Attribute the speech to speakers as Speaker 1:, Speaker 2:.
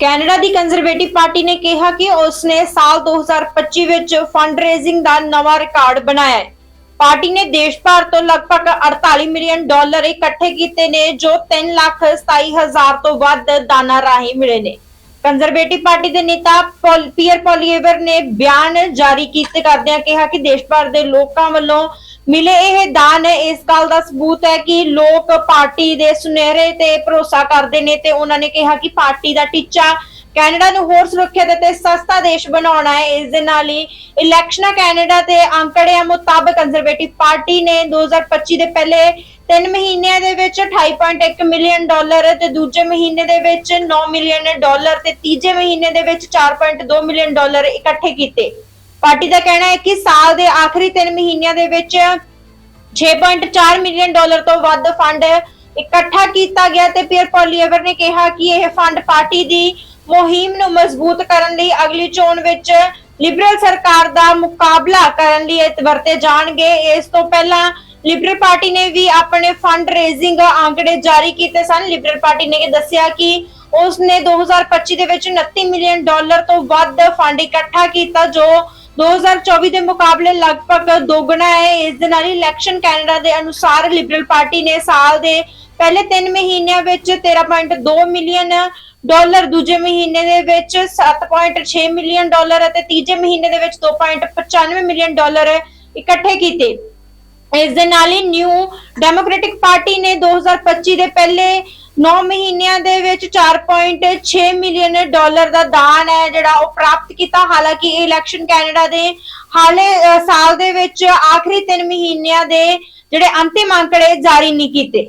Speaker 1: Canada ਦੀ conservative party ਨੇ ਕਿਹਾ ਕਿ ਉਸਨੇ ਸਾਲ 2025 ਵਿੱਚ ਫੰਡ ਦਾ ਨਵਾਂ ਰਿਕਾਰਡ ਬਣਾਇਆ ਹੈ। ਪਾਰਟੀ ਨੇ ਦੇਸ਼ ਭਰ ਤੋਂ ਲਗਭਗ 48 ਮਿਲੀਅਨ ਡਾਲਰ ਇਕੱਠੇ ਕੀਤੇ ਨੇ, ਜੋ 3 ਲੱਖ 27 ਹਜ਼ਾਰ ਤੋਂ ਵੱਧ ਦਾਨਾਂ ਰਾਹੀਂ ਮਿਲੇ ਨੇ। ਕੰਜ਼ਰਵੇਟਿਵ ਪਾਰਟੀ ਦੇ ਨੇਤਾ ਪੀਅਰ ਪੋਲੀਏਵਰ ਨੇ ਬਿਆਨ ਜਾਰੀ ਕੀਤੇ ਕਰਦਿਆਂ ਕਿਹਾ ਕਿ ਦੇਸ਼ ਭਰ ਦੇ ਲੋਕਾਂ ਵੱਲੋਂ ਮਿਲੇ ਇਹ ਦਾਨ, ਇਸ ਗੱਲ ਦਾ ਸਬੂਤ ਹੈ ਕਿ ਲੋਕ ਪਾਰਟੀ ਦੇ ਸੁਨਹਿਰੇ ਤੇ ਭਰੋਸਾ ਕਰਦੇ ਨੇ ਤੇ ਉਹਨਾਂ ਨੇ ਕਿਹਾ ਕਿ ਪਾਰਟੀ ਦਾ ਟੀਚਾ ਕੈਨੇਡਾ ਨੂੰ ਹੋਰ ਸੁਰੱਖਿਅਤ ਅਤੇ ਸਸਤਾ ਦੇਸ਼ ਬਣਾਉਣਾ ਹੈ। ਇਸ ਦੇ ਨਾਲ ਹੀ ਇਲੈਕਸ਼ਨਾਂ ਕੈਨੇਡਾ ਦੇ ਅੰਕੜਿਆਂ ਮੁਤਾਬਕ ਕੰਜ਼ਰਵੇਟਿਵ ਪਾਰਟੀ ਨੇ 2025 ਦੇ ਪਹਿਲੇ 3 ਮਹੀਨਿਆਂ ਦੇ ਵਿੱਚ 28.1 ਮਿਲੀਅਨ ਡਾਲਰ ਤੇ ਦੂਜੇ ਮਹੀਨੇ ਦੇ ਵਿੱਚ 9 ਮਿਲੀਅਨ ਡਾਲਰ ਤੇ ਤੀਜੇ ਮਹੀਨੇ ਦੇ ਵਿੱਚ 4.2 ਮਿਲੀਅਨ ਡਾਲਰ ਇਕੱਠੇ ਕੀਤੇ। ਪਾਰਟੀ ਦਾ ਕਹਿਣਾ ਹੈ ਕਿ ਸਾਲ ਦੇ ਆਖਰੀ 3 ਮਹੀਨਿਆਂ ਦੇ ਵਿੱਚ 6.4 ਮਿਲੀਅਨ ਡਾਲਰ ਤੋਂ ਵੱਧ ਫੰਡ ਇਕੱਠਾ ਕੀਤਾ ਗਿਆ ਤੇ ਪੀਅਰ ਪੋਲੀਏਵਰ ਨੇ ਕਿਹਾ ਕਿ ਇਹ ਫੰਡ ਪਾਰਟੀ ਦੀ ਮੁਹਿੰਮ ਨੂੰ ਮਜ਼ਬੂਤ ਕਰਨ ਲਈ ਅਗਲੀ ਚੋਣ ਵਿੱਚ ਲਿਬਰਲ ਸਰਕਾਰ ਦਾ ਮੁਕਾਬਲਾ ਕਰਨ ਲਈ ਵਰਤੇ ਜਾਣਗੇ। ਇਸ ਤੋਂ ਪਹਿਲਾਂ ਲਿਬਰਲ ਪਾਰਟੀ ਨੇ ਵੀ ਆਪਣੇ ਫੰਡ ਰੇਜ਼ਿੰਗ ਆંકੜੇ ਜਾਰੀ ਕੀਤੇ ਸਨ। ਲਿਬਰਲ ਪਾਰਟੀ ਨੇ ਦੱਸਿਆ ਕਿ ਉਸਨੇ 2025 ਦੇ ਵਿੱਚ 29 ਮਿਲੀਅਨ ਡਾਲਰ ਤੋਂ ਵੱਧ ਫੰਡ ਇਕੱਠਾ ਕੀਤਾ, ਜੋ 2024 ਦੇ ਮੁਕਾਬਲੇ ਲਗਭਗ ਦੋਗਣਾ ਹੈ। ਇਸ ਦੇ ਨਾਲ ਹੀ ਇਲੈਕਸ਼ਨ ਕੈਨੇਡਾ ਦੇ ਅਨੁਸਾਰ ਲਿਬਰਲ ਪਾਰਟੀ ਨੇ ਸਾਲ ਦੇ ਪਹਿਲੇ 3 ਮਹੀਨਿਆਂ ਵਿੱਚ 13.2 ਮਿਲੀਅਨ ਡਾਲਰ, ਦੂਜੇ ਮਹੀਨੇ ਦੇ ਵਿੱਚ 7.6 ਮਿਲੀਅਨ ਡਾਲਰ ਅਤੇ ਤੀਜੇ ਮਹੀਨੇ ਦੇ ਵਿੱਚ 2.95 ਮਿਲੀਅਨ ਡਾਲਰ ਇਕੱਠੇ ਕੀਤੇ। ਇਸ ਦੇ ਨਾਲ ਹੀ ਨਿਊ ਡੈਮੋਕ੍ਰੈਟਿਕ ਪਾਰਟੀ ਨੇ 2025 ਦੇ ਪਹਿਲੇ 9 ਮਹੀਨਿਆਂ ਦੇ ਵਿੱਚ 4.6 ਮਿਲੀਅਨ ਡਾਲਰ ਦਾ ਦਾਨ ਹੈ ਜਿਹੜਾ ਉਹ ਪ੍ਰਾਪਤ ਕੀਤਾ। ਹਾਲਾਂਕਿ ਇਹ ਇਲੈਕਸ਼ਨ ਕੈਨੇਡਾ ਦੇ ਹਾਲੇ ਸਾਲ ਦੇ ਵਿੱਚ ਆਖਰੀ 3 ਮਹੀਨਿਆਂ ਦੇ ਜਿਹੜੇ ਅੰਤਿਮ ਅੰਕੜੇ ਜਾਰੀ ਨਹੀਂ ਕੀਤੇ।